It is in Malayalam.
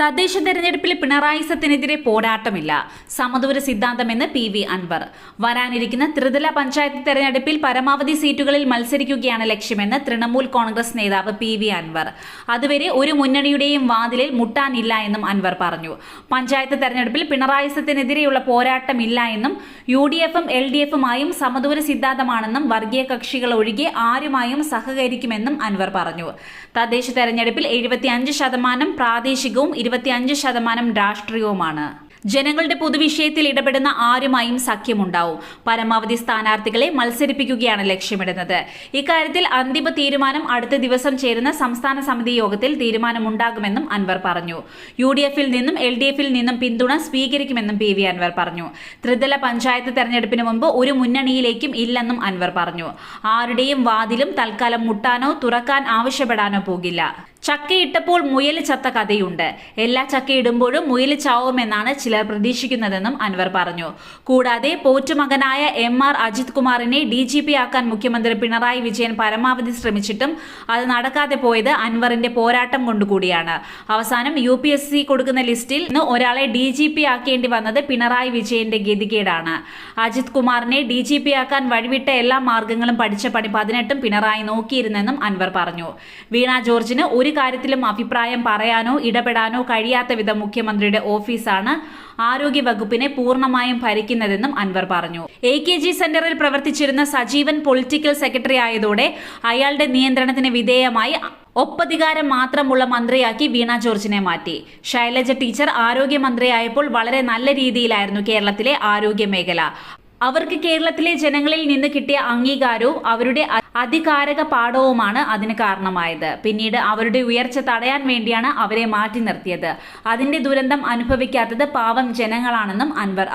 തദ്ദേശ തെരഞ്ഞെടുപ്പിൽ പിണറായി സത്തിനെതിരെ പോരാട്ടമില്ല. സമദൂര സിദ്ധാന്തമെന്ന് പി വി അൻവർ. വരാനിരിക്കുന്ന ത്രിതല പഞ്ചായത്ത് തെരഞ്ഞെടുപ്പിൽ പരമാവധി സീറ്റുകളിൽ മത്സരിക്കുകയാണ് ലക്ഷ്യമെന്ന് തൃണമൂൽ കോൺഗ്രസ് നേതാവ് പി വി അൻവർ. അതുവരെ ഒരു മുന്നണിയുടെയും വാതിലിൽ മുട്ടാനില്ല എന്നും അൻവർ പറഞ്ഞു. പഞ്ചായത്ത് തെരഞ്ഞെടുപ്പിൽ പിണറായി സത്തിനെതിരെയുള്ള പോരാട്ടമില്ല എന്നും യു ഡി എഫും എൽ ഡി എഫുമായും സമദൂര സിദ്ധാന്തമാണെന്നും വർഗീയ കക്ഷികൾ ഒഴികെ ആരുമായും സഹകരിക്കുമെന്നും അൻവർ പറഞ്ഞു. തദ്ദേശ തെരഞ്ഞെടുപ്പിൽ എഴുപത്തിയഞ്ച് ശതമാനം പ്രാദേശികവും ഇരുപത്തിയഞ്ച് ശതമാനം രാഷ്ട്രീയവുമാണ്. ജനങ്ങളുടെ പൊതുവിഷയത്തിൽ ഇടപെടുന്ന ആരുമായും സഖ്യമുണ്ടാവും. പരമാവധി സ്ഥാനാർത്ഥികളെ മത്സരിപ്പിക്കുകയാണ് ലക്ഷ്യമിടുന്നത്. ഇക്കാര്യത്തിൽ അന്തിമ തീരുമാനം അടുത്ത ദിവസം ചേരുന്ന സംസ്ഥാന സമിതി യോഗത്തിൽ തീരുമാനമുണ്ടാകുമെന്നും അൻവർ പറഞ്ഞു. യു ഡി എഫിൽ നിന്നും എൽ ഡി എഫിൽ നിന്നും പിന്തുണ സ്വീകരിക്കുമെന്നും പി വി അൻവർ പറഞ്ഞു. ത്രിതല പഞ്ചായത്ത് തെരഞ്ഞെടുപ്പിന് മുമ്പ് ഒരു മുന്നണിയിലേക്കും ഇല്ലെന്നും അൻവർ പറഞ്ഞു. ആരുടെയും വാതിലും തൽക്കാലം മുട്ടാനോ തുറക്കാൻ ആവശ്യപ്പെടാനോ പോകില്ല. ചക്കയിട്ടപ്പോൾ മുയൽ ചത്ത കഥയുണ്ട്. എല്ലാ ചക്കയിടുമ്പോഴും മുയൽ ചാവുമെന്നാണ് ചിലർ പ്രതീക്ഷിക്കുന്നതെന്നും അൻവർ പറഞ്ഞു. കൂടാതെ പോറ്റുമകനായ എം ആർ അജിത് കുമാറിനെ ഡി ജി പി ആക്കാൻ മുഖ്യമന്ത്രി പിണറായി വിജയൻ പരമാവധി ശ്രമിച്ചിട്ടും അത് നടക്കാതെ പോയത് അൻവറിന്റെ പോരാട്ടം കൊണ്ടുകൂടിയാണ്. അവസാനം യു പി എസ് സി കൊടുക്കുന്ന ലിസ്റ്റിൽ നിന്ന് ഒരാളെ ഡി ജി പി ആക്കേണ്ടി വന്നത് പിണറായി വിജയന്റെ ഗതികേടാണ്. അജിത് കുമാറിനെ ഡി ജി പി ആക്കാൻ വഴിവിട്ട എല്ലാ മാർഗങ്ങളും പഠിച്ച പണി പതിനെട്ടും പിണറായി നോക്കിയിരുന്നെന്നും അൻവർ പറഞ്ഞു. വീണ ജോർജിന് ഒരു കാര്യത്തിലും അഭിപ്രായം പറയാനോ ഇടപെടാനോ കഴിയാത്ത വിധം മുഖ്യമന്ത്രിയുടെ ഓഫീസാണ് ആരോഗ്യ വകുപ്പിനെ പൂർണമായും ഭരിക്കുന്നതെന്നും അൻവർ പറഞ്ഞു. എ കെ ജി സെന്ററിൽ പ്രവർത്തിച്ചിരുന്ന സജീവൻ പൊളിറ്റിക്കൽ സെക്രട്ടറി ആയതോടെ അയാളുടെ നിയന്ത്രണത്തിന് വിധേയമായി ഒപ്പധികാരം മാത്രമുള്ള മന്ത്രിയാക്കി വീണ ജോർജിനെ മാറ്റി. ശൈലജ ടീച്ചർ ആരോഗ്യമന്ത്രിയായപ്പോൾ വളരെ നല്ല രീതിയിലായിരുന്നു കേരളത്തിലെ ആരോഗ്യ മേഖല അവർക്ക് കേരളത്തിലെ ജനങ്ങളിൽ നിന്ന് കിട്ടിയ അംഗീകാരവും അവരുടെ അധികാരക പാഠവുമാണ് അതിന് കാരണമായത്. പിന്നീട് അവരുടെ ഉയർച്ച തടയാൻ വേണ്ടിയാണ് അവരെ മാറ്റി നിർത്തിയത്. അതിന്റെ ദുരന്തം അനുഭവിക്കാത്തത് പാവം ജനങ്ങളാണെന്നും അൻവർ